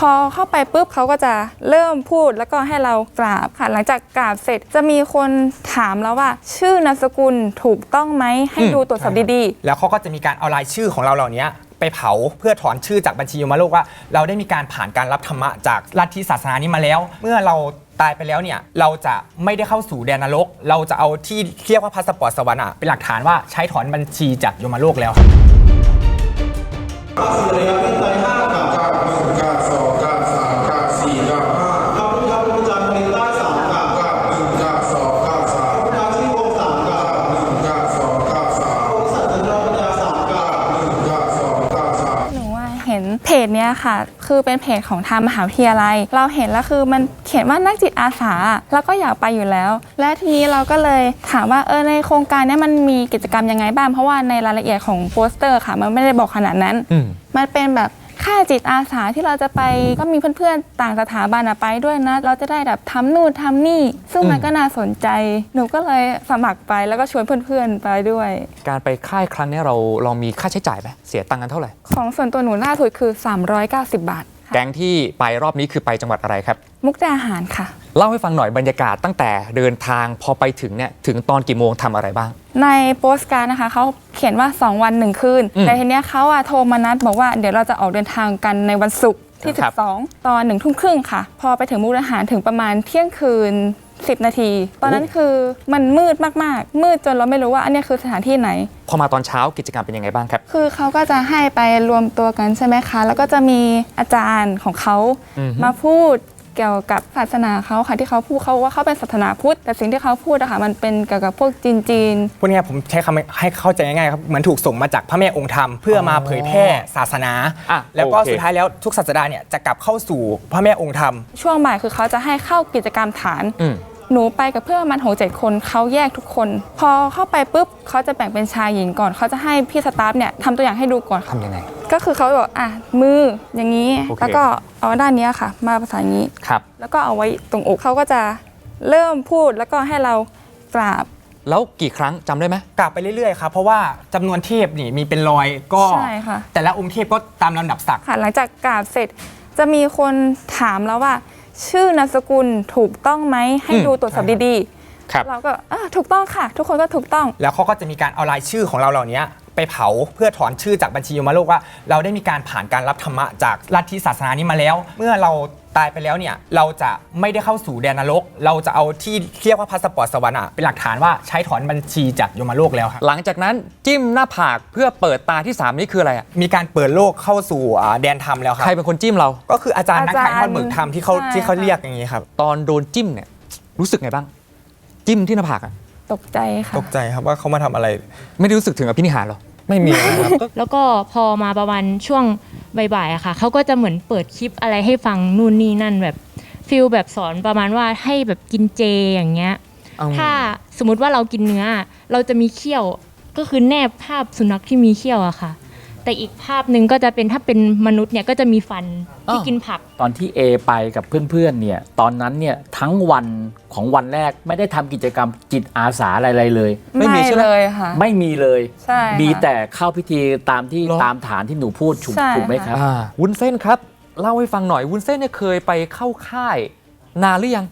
พอเข้าไปปุ๊บเขาก็จะเริ่มพูดแล้วก็ให้เรากราบค่ะ หลังจากกราบเสร็จจะมีคนถามแล้วว่า ชื่อนามสกุลถูกต้องไหมให้ดูตรวจสอบดีๆ แล้วเขาก็จะมีการเอารายชื่อของเราเหล่านี้ไปเผาเพื่อถอนชื่อจากบัญชียมโลกว่า เราได้มีการผ่านการรับธรรมะจากลัทธิศาสนานี้มาแล้ว เมื่อเราตายไปแล้วเนี่ยเราจะไม่ได้เข้าสู่แดนนรก เราจะเอาที่เรียกว่าพาสปอร์ตสวรรค์เป็นหลักฐานว่าใช้ถอนบัญชีจากยมโลกแล้วครับ ๆ หนูว่าเห็นเพจเนี้ยค่ะ คือเป็นเพจของทางมหาวิทยาลัย เราเห็นแล้วคือมันเขียนว่านักจิตอาสาแล้วก็อยากไปอยู่แล้ว และทีนี้เราก็เลยถามว่าเออในโครงการเนี้ยมันมีกิจกรรมยังไงบ้างเพราะว่าในรายละเอียดของโปสเตอร์ค่ะ มันไม่ได้บอกขนาดนั้นอืมมันเป็นแบบ ค่าจิตอาสาที่เราจะไปก็มีเพื่อนๆ ต่างสถาบันอะไปด้วยนะ เราจะได้แบบทำนู่นทำนี่ ซึ่งมันก็น่าสนใจ หนูก็เลยสมัครไปแล้วก็ชวนเพื่อนๆไปด้วย การไปค่ายครั้งเนี้ยเราเรามีค่าใช้จ่ายไหมเสียตังค์กันเท่าไหร่ ของส่วนตัวหนูล่าสุดคือ 390 บาทค่ะแก๊งที่ไปรอบนี้คือไปจังหวัดอะไรครับ มุกดาหารค่ะเล่าให้ฟังหน่อยบรรยากาศตั้งแต่เดินทางพอไปถึงเนี่ยถึงตอนกี่โมงทำอะไรบ้าง ในโปสการ์ดนะคะเขาเขียนว่า 2 วัน 1 คืน อืมแต่ทีเนี้ยเขาอะโทรมานัดบอกว่าเดี๋ยวเราจะออกเดินทางกันในวันศุกร์ที่ ครับ 12 ตอนหนึ่งทุ่มครึ่งค่ะ พอไปถึงมุกดาหารถึงประมาณเที่ยงคืน 10 นาที ตอนนั้นคือมันมืดมากๆ มืดจนเราไม่รู้ว่าอันเนี้ยคือสถานที่ไหน พอมาตอนเช้ากิจกรรมเป็นยังไงบ้างครับ คือเขาก็จะให้ไปรวมตัวกันใช่ไหมคะ แล้วก็จะมีอาจารย์ของเขาอือฮึ มาพูด เกี่ยวกับศาสนาเขาค่ะที่เขาพูดเขาว่าเขาเป็นศาสนาพุทธแต่สิ่งที่เขาพูดอะค่ะมันเป็นเกี่ยวกับพวกจีนจีนๆพวกเนี้ยผมใช้คำให้เข้าใจง่ายๆครับเหมือนถูกส่งมาจากพระแม่องค์ธรรม เพื่อมาเผยแพร่ศาสนา อะแล้วก็โอเค สุดท้ายแล้วทุกศาสดาเนี่ยจะกลับเข้าสู่พระแม่องค์ธรรม ช่วงบ่ายคือเขาจะให้เข้ากิจกรรมฐาน อืม หนูไปกับเพื่อนประมาณหกเจ็ดคนเขาแยกทุกคน พอเข้าไปปุ๊บเขาจะแบ่งเป็นชายหญิงก่อนเขาจะให้พี่สตาฟเนี่ยทำตัวอย่างให้ดูก่อนค่ะ ทำยังไง ก็คือเขาบอกอะมืออย่างนี้ โอเค แล้วก็เอาด้านเนี้ยค่ะ มาภาษาอย่างนี้ ครับ แล้วก็เอาไว้ตรงอกเขาก็จะเริ่มพูดแล้วก็ให้เรากราบ แล้วกี่ครั้งจำได้ไหม กลับไปเรื่อยๆครับเพราะว่าจำนวนเทพนี่มีเป็นร้อยก็ ใช่ค่ะ แต่ละองค์เทพก็ตามลำดับศักดิ์ค่ะหลังจากกราบเสร็จจะมีคนถามแล้วว่า ชื่อนามสกุลถูกต้องไหมให้อืม ดูตรวจสอบดีครับ ๆ เราก็อะถูกต้องค่ะ ทุกคนก็ถูกต้อง แล้วเขาก็จะมีการเอารายชื่อของเราเหล่านี้ ไปเผาเพื่อถอนชื่อจากบัญชียมโลกว่า เราได้มีการผ่านการรับธรรมะจากลัทธิศาสนานี้มาแล้ว เมื่อเราตายไปแล้วเนี่ยเราจะไม่ได้เข้าสู่แดนนรก เราจะเอาที่เรียกว่าพาสปอร์ตสวรรค์อะเป็นหลักฐานว่าใช้ถอนบัญชีจากยมโลกแล้วครับหลังจากนั้นจิ้มหน้าผากเพื่อเปิดตาที่ 3 นี่คืออะไรอะมีการเปิดโลกเข้าสู่อ่าแดนธรรมแล้วครัใครบเป็นคนจิ้มเรา ก็คืออาจารย์นักถ่ายทอดอาจารย์เบิกธรรมที่เขาใช่ที่เขาค่ะเรียกอย่างนี้ครับตอนโดนจิ้มเนี่ยรู้สึกไงบ้าง จิ้มที่หน้าผากอะ ตกใจค่ะ ตกใจครับว่าเขามาทำอะไรไม่ได้รู้สึกถึงอภินิหารหรอ ไม่มีนะครับ แล้วก็พอมาประมาณช่วงบ่ายๆอะค่ะเขาก็จะเหมือนเปิดคลิปอะไรให้ฟังนู่นนี่นั่นแบบฟิลแบบสอนประมาณว่าให้แบบกินเจอย่างเงี้ยอืมถ้าสมมุติว่าเรากินเนื้อ เราจะมีเขี้ยวก็คือแนบภาพสุนัขที่มีเขี้ยวอะค่ะ แต่อีกภาพหนึ่งก็จะเป็นถ้าเป็นมนุษย์เนี่ยก็จะมีฟันที่กินผัก ตอนที่เอไปกับเพื่อนๆเนี่ยตอนนั้นเนี่ยทั้งวันของวันแรกไม่ได้ทำกิจกรรมจิตอาสาอะไรๆเลย ไม่มีใช่ไหม เลยค่ะ ไม่มีเลย ใช่ค่ะมีแต่เข้าพิธีตามที่เหรอ ตามฐานที่หนูพูดถูกใช่ ถูกไหมครับ อ่าวุ้นเส้นครับ เล่าให้ฟังหน่อยวุ้นเส้นเนี่ยเคยไปเข้าค่าย นานหรือยัง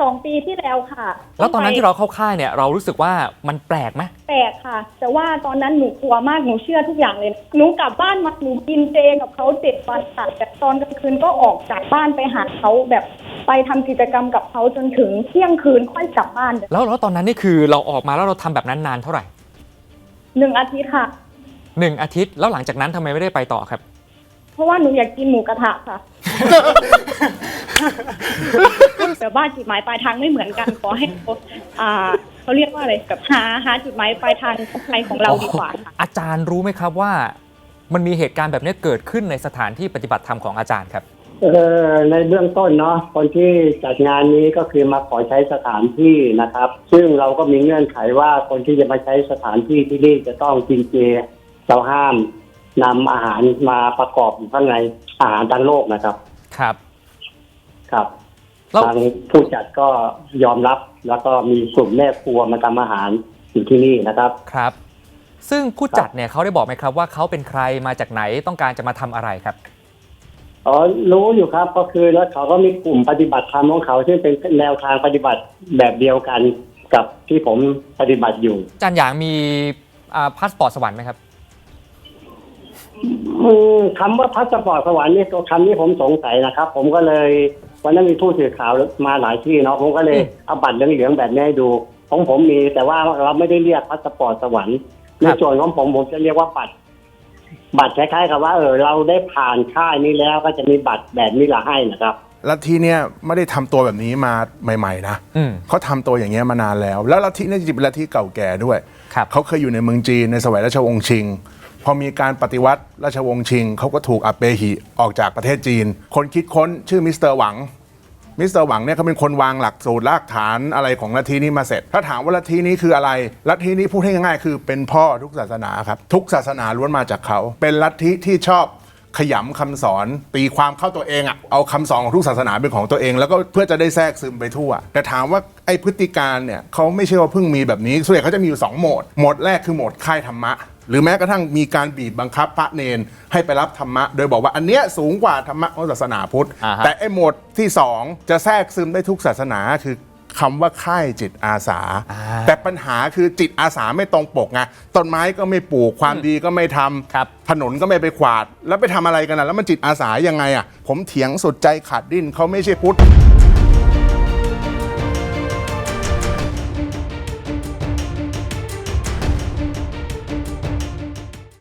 สองปีที่แล้วค่ะแล้วตอนนั้นที่เราเข้าค่ายเนี่ยเรารู้สึกว่ามันแปลกไหมแปลกค่ะ แต่ว่าตอนนั้นหนูกลัวมากหนูเชื่อทุกอย่างเลยหนูกลับบ้านมาหนูกินเจกับเขาเจ็ดวันค่ะแต่ตอนกลางคืนก็ออกจากบ้านไปหาเขาแบบไปทำกิจกรรมกับเขาจนถึงเที่ยงคืนค่อยกลับบ้านแล้วแล้วตอนนั้นนี่คือเราออกมาแล้วเราทำแบบนั้นนานเท่าไหร่หนึ่งอาทิตย์ค่ะหนึ่งอาทิตย์แล้วหลังจากนั้นทำไมไม่ได้ไปต่อครับ เพราะว่าหนูอยากกินหมูกระทะค่ะ แต่ว่าจุดหมายปลายทางไม่เหมือนกันขอให้เขาอ่าเขาเรียกว่าอะไรแบบหาหาจุดหมายปลายทางของใครของเราดีกว่าค่ะ อาจารย์รู้ไหมครับว่า มันมีเหตุการณ์แบบนี้เกิดขึ้นในสถานที่ปฏิบัติธรรมของอาจารย์ครับ เออในเบื้องต้นเนาะคนที่จัดงานนี้ก็คือมาขอใช้สถานที่นะครับ ซึ่งเราก็มีเงื่อนไขว่าคนที่จะมาใช้สถานที่ที่นี่จะต้องกินเจเราห้ามนำอาหารมาประกอบอยู่ข้างในอาหารทางโลกนะครับ ครับ ครับแล้ว ทางผู้จัดก็ยอมรับแล้วก็มีกลุ่มแม่ครัวมาทำอาหารอยู่ที่นี่นะครับ ครับ ซึ่งผู้จัดเนี่ยเขาได้บอกไหมครับว่าเขาเป็นใครมาจากไหนต้องการจะมาทำอะไรครับ อ๋อรู้อยู่ครับก็คือแล้วเขาก็มีกลุ่มปฏิบัติธรรมของเขาซึ่งเป็นแนวทางปฏิบัติแบบเดียวกันกับที่ผมปฏิบัติอยู่ อาจารย์หยางมีอ่าพาสปอร์ตสวรรค์ไหมครับ อืมคำว่าพาสปอร์ตสวรรค์นี่ตัวคำนี้ผมสงสัยนะครับ ผมก็เลยวันนั้นมีผู้สื่อข่าวมาหลายที่เนาะผมก็เลยอืมเอาบัตรเหลืองๆแบบนี้ให้ดูของผมมี แต่ว่าเราไม่ได้เรียกพาสปอร์ตสวรรค์ในส่วนของผมผมจะเรียกว่าบัตร บัตรคล้ายๆกับว่าเออเราได้ผ่านค่ายนี้แล้วก็จะมีบัตรแบบนี้ละให้นะครับลัทธิเนี่ยไม่ได้ทำตัวแบบนี้มาใหม่ ๆ นะอืมเขาทำตัวอย่างเงี้ยมานานแล้ว แล้วลัทธิเนี่ยจริงๆเป็นลัทธิเก่าแก่ด้วยครับเขาเคยอยู่ในเมืองจีนในสมัยราชวงศ์ชิง พอมีการปฏิวัติราชวงศ์ชิง เขาก็ถูกอัปเปหิออกจากประเทศจีน คนคิดค้นชื่อมิสเตอร์หวังมิสเตอร์หวังเนี่ยเขาเป็นคนวางหลักสูตรรากฐานอะไรของลัทธินี้มาเสร็จ ถ้าถามว่าลัทธินี้คืออะไร ลัทธินี้พูดให้ง่ายๆ คือเป็นพ่อทุกศาสนาครับ ทุกศาสนาล้วนมาจากเขา เป็นลัทธิที่ชอบขยำคำสอนตีความเข้าตัวเองอะเอาคำสอนของทุกศาสนาเป็นของตัวเอง แล้วก็เพื่อจะได้แทรกซึมไปทั่ว แต่ถามว่าไอ้พฤติการเนี่ยเขาไม่ใช่ว่าเพิ่งมีแบบนี้ส่วนใหญ่เขาจะมีอยู่สองโหมดโหมดแรกคือโหมดค่ายธรรมะ หรือแม้กระทั่งมีการบีบบังคับพระเนนให้ไปรับธรรมะ โดยบอกว่าอันเนี้ยสูงกว่าธรรมะของศาสนาพุทธ อ่าฮะ แต่ไอ้โหมดที่สองจะแทรกซึมได้ทุกศาสนาคือคำว่าค่ายจิตอาสา แต่ปัญหาคือจิตอาสาไม่ตรงปกไงต้นไม้ก็ไม่ปลูกความดีก็ไม่ทำ ครับ ถนนก็ไม่ไปขวาด แล้วไปทำอะไรกันนะแล้วมันจิตอาสายังไงอะ ผมเถียงสุดใจขาดดิ้นเขาไม่ใช่พุทธ